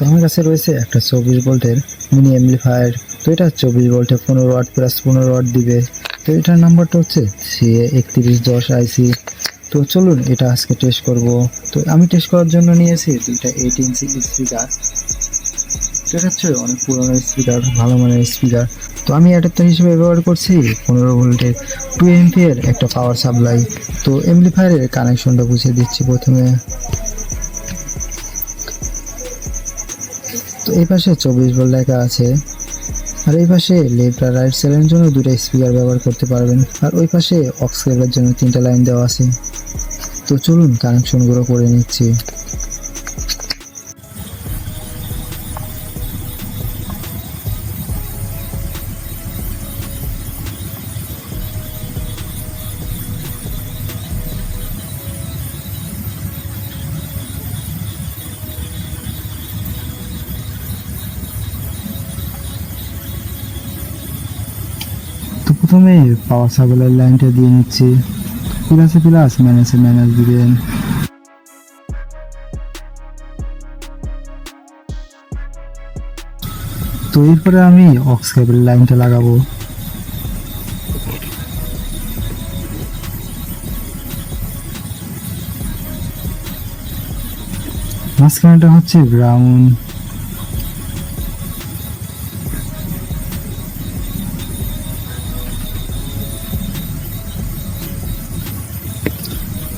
তো আমার কাছে রয়েছে একটা চব্বিশ ভোল্টের মিনি এমপ্লিফায়ার তো এটা চব্বিশ ভোল্টে পনেরো ওয়াট প্লাস পনেরো ওয়াট দিবে। তো এটার নাম্বারটা হচ্ছে সি একত্রিশ দশ আইসি তো চলুন এটা আজকে টেস্ট করব। তো আমি টেস্ট করার জন্য নিয়েছি দুইটা এইট ইঞ্চি স্পিকার তো এটা হচ্ছে অনেক পুরোনো স্পিকার ভালো মানের স্পিকার তো আমি অ্যাডাপ্টার হিসেবে ব্যবহার করছি পনেরো ভোল্টের টু এমপিএর একটা পাওয়ার সাপ্লাই তো এমপ্লিফায়ারের কানেকশনটা বুঝিয়ে দিচ্ছি প্রথমে। এই পাশে চব্বিশ ভোল্ট লেখা আছে। আর এই পাশে লেফট আর রাইট সাইডের জন্য দুটো স্পিকার ব্যবহার করতে পারবেন। আর ওই পাশে অক্স কেবলের জন্য তিনটা লাইন দেওয়া আছে। তো চলুন কানেকশনগুলো করে নিচ্ছি। প্রথমে পাওয়ার সাপ্লাইয়ের লাইনটা দিয়ে নিচ্ছি। প্লাসে প্লাস মাইনাসে মাইনাস দিবেন তো এরপরে আমি অক্স কেবল লাইনটা লাগাবো। মাঝখানেটা হচ্ছে গ্রাউন্ড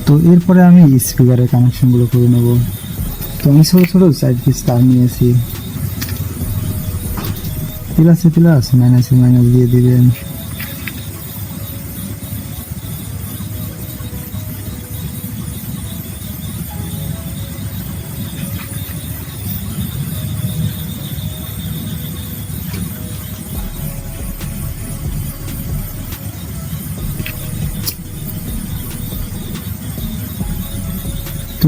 তো এরপরে আমি স্পিকারের কানেকশনগুলো করে নেব। তো আমি ছোটো ছোটো সাইড পিস তার নিয়েছি। প্লাসে প্লাস মাইনাসে মাইনাস দিয়ে দিবেন।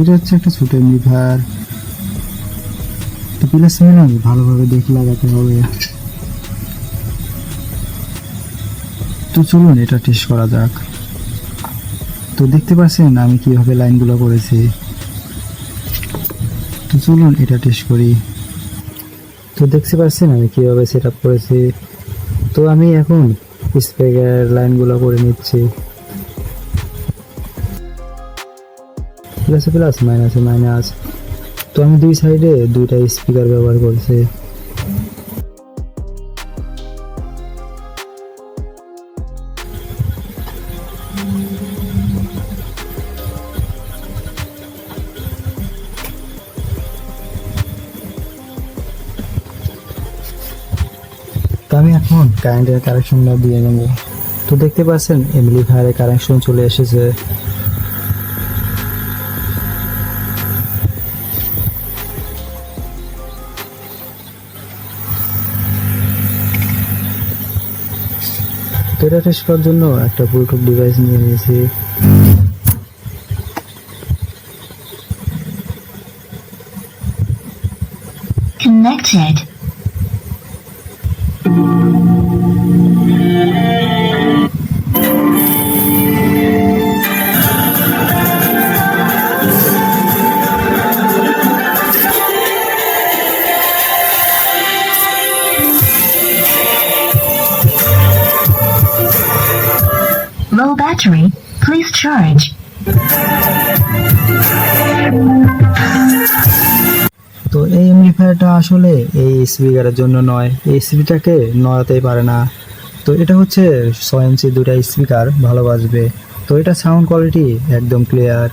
এটা হচ্ছে একটা ছোট এমপ্লিফায়ার তো প্লাস মাইনাস ভালোভাবে দেখে লাগাতে হবে। তো চলুন, এটা টেস্ট করা যাক। তো দেখতে পাচ্ছেন আমি কীভাবে লাইনগুলো করেছি। তো চলুন, এটা টেস্ট করি। তো দেখতে পাচ্ছেন আমি কীভাবে সেট আপ করেছি। তো আমি এখন স্পিকার লাইনগুলো করে নিচ্ছি। প্লাসে প্লাস মাইনাসে মাইনাস তো আমি দুই সাইডে দুইটা স্পিকার ব্যবহার করছি। আমি এখন কারেন্টের কানেকশনটা দিয়ে নেব। তো দেখতে পাচ্ছেন এমপ্লিফায়ারের কানেকশন চলে এসেছে। এটা টেস্ট করার জন্য একটা ব্লুটুথ ডিভাইস নিয়ে নিয়েছি Connected. Low battery. Please charge. তো এই এমনিফায়ারটা আসলে এই স্পিকারের জন্য নয় এই স্পিকারকে নড়াতেই পারে না তো এটা হচ্ছে ছয় ইঞ্চি দুটা স্পিকার ভালোবাসবে তো এটা সাউন্ড কোয়ালিটি একদম ক্লিয়ার